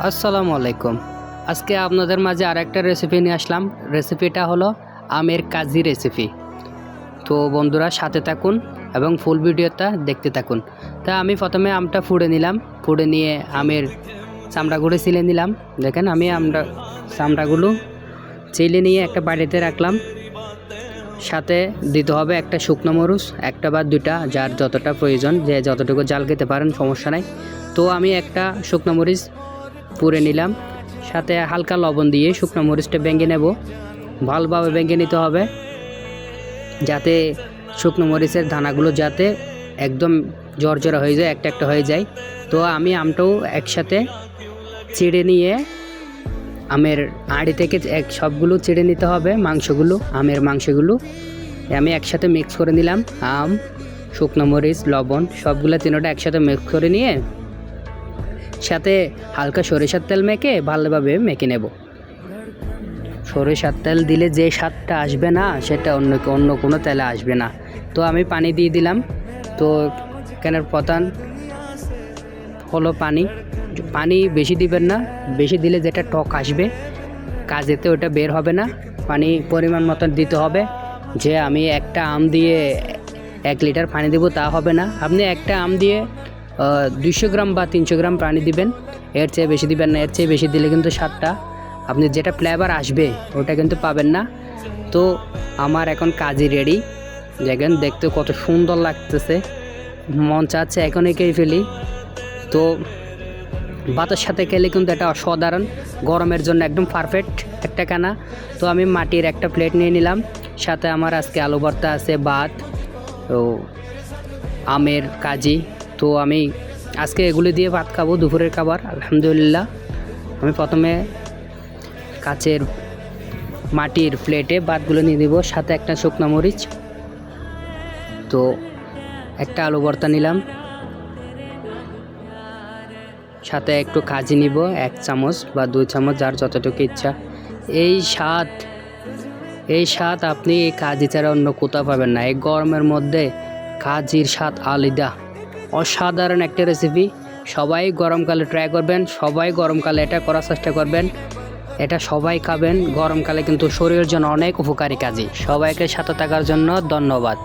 আসসালামু আলাইকুম। আজকে আপনাদের মাঝে আরেকটা রেসিপি নিয়ে আসলাম। রেসিপিটা হলো আমের কাজি রেসিপি তো বন্ধুরা, সাথে থাকুন এবং ফুল ভিডিওটা দেখতে থাকুন। তা আমি প্রথমে আমটা ফুড়ে নিলাম। ফুড়ে নিয়ে আমের চামড়াগুলো ছিলে নিলাম। দেখেন, আমি আমরা চামড়াগুলো চিলে নিয়ে একটা বাড়িতে রাখলাম। সাথে দিতে হবে একটা শুকনো মরুচ, একটা বা দুটা যার যতটা প্রয়োজন, যে যতটুকু জাল খেতে পারেন, সমস্যা নাই। তো আমি একটা শুকনো মরিচ পুড়ে নিলাম। সাথে হালকা লবণ দিয়ে শুকনো মরিচটা ভেঙে নেব। ভালোভাবে ভেঙে নিতে হবে। যাতে শুকনো মরিচের দানাগুলো যাতে একদম জর্জরা হয়ে যায়, একটা একটা হয়ে যায়। তো আমি আমটাও একসাথে চিড়ে নিয়ে আমের আড়ি থেকে এক সবগুলো চিড়ে নিতে হবে, মাংসগুলো, আমের মাংসগুলো। আমি একসাথে মিক্স করে নিলাম, আম, শুকনো মরিচ, লবণ, সবগুলো তিনোটা একসাথে মিক্স করে নিয়ে সাথে হালকা সরিষার তেল মেখে ভালোভাবে মেখে নেব। সরিষার তেল দিলে যে স্বাদটা আসবে না, সেটা অন্য অন্য কোনো তেলে আসবে না। তো আমি পানি দিয়ে দিলাম। তো এখানের প্রধান হলো পানি। পানি বেশি দিবেন না, বেশি দিলে যেটা টক আসবে, কাজেতে ওটা বের হবে না। পানি পরিমাণ মতন দিতে হবে। যে আমি একটা আম দিয়ে এক লিটার পানি দেবো তা হবে না। আপনি একটা আম দিয়ে দুইশো গ্রাম বা তিনশো গ্রাম পানি দিবেন। এর চেয়ে বেশি দিবেন না, এর চেয়ে বেশি দিলে কিন্তু স্বাদটা আপনি যেটা ফ্লেভার আসবে, ওটা কিন্তু পাবেন না। তো আমার এখন কাজই রেডি দেখেন, দেখতে কত সুন্দর লাগতেছে। মন চাচ্ছে এখন এঁকেই ফেলি। তো ভাতের সাথে খেলে কিন্তু এটা অসাধারণ। গরমের জন্য একদম পারফেক্ট একটা কানা তো আমি মাটির একটা প্লেট নিয়ে নিলাম। সাথে আমার আজকে আলু ভর্তা আছে, ভাত তো আমের কাজি। তো আমি আজকে এগুলি দিয়ে ভাত খাব, দুপুরের খাবার, আলহামদুলিল্লাহ। আমি প্রথমে কাচের মাটির প্লেটে ভাতগুলো নিয়ে দিব সাথে একটা শুকনো মরিচ। তো একটা আলু ভর্তা নিলাম। সাথে একটু কাজি নিব, এক চামচ বা দুই চামচ, যার যতটুকু ইচ্ছা। এই স্বাদ এই স্বাদ আপনি কাজি ছাড়া অন্য কোথাও পাবেন না। এই গরমের মধ্যে কাজির স্বাদ আলাদা। অসাধারণ একটা রেসিপি সবাই গরমকালে ট্রাই করবেন, সবাই গরমকালে এটা করার চেষ্টা করবেন। এটা সবাই খাবেন, গরমকালে কিন্তু শরীরের জন্য অনেক উপকারী কাজে। সবাইকে সাথে থাকার জন্য ধন্যবাদ।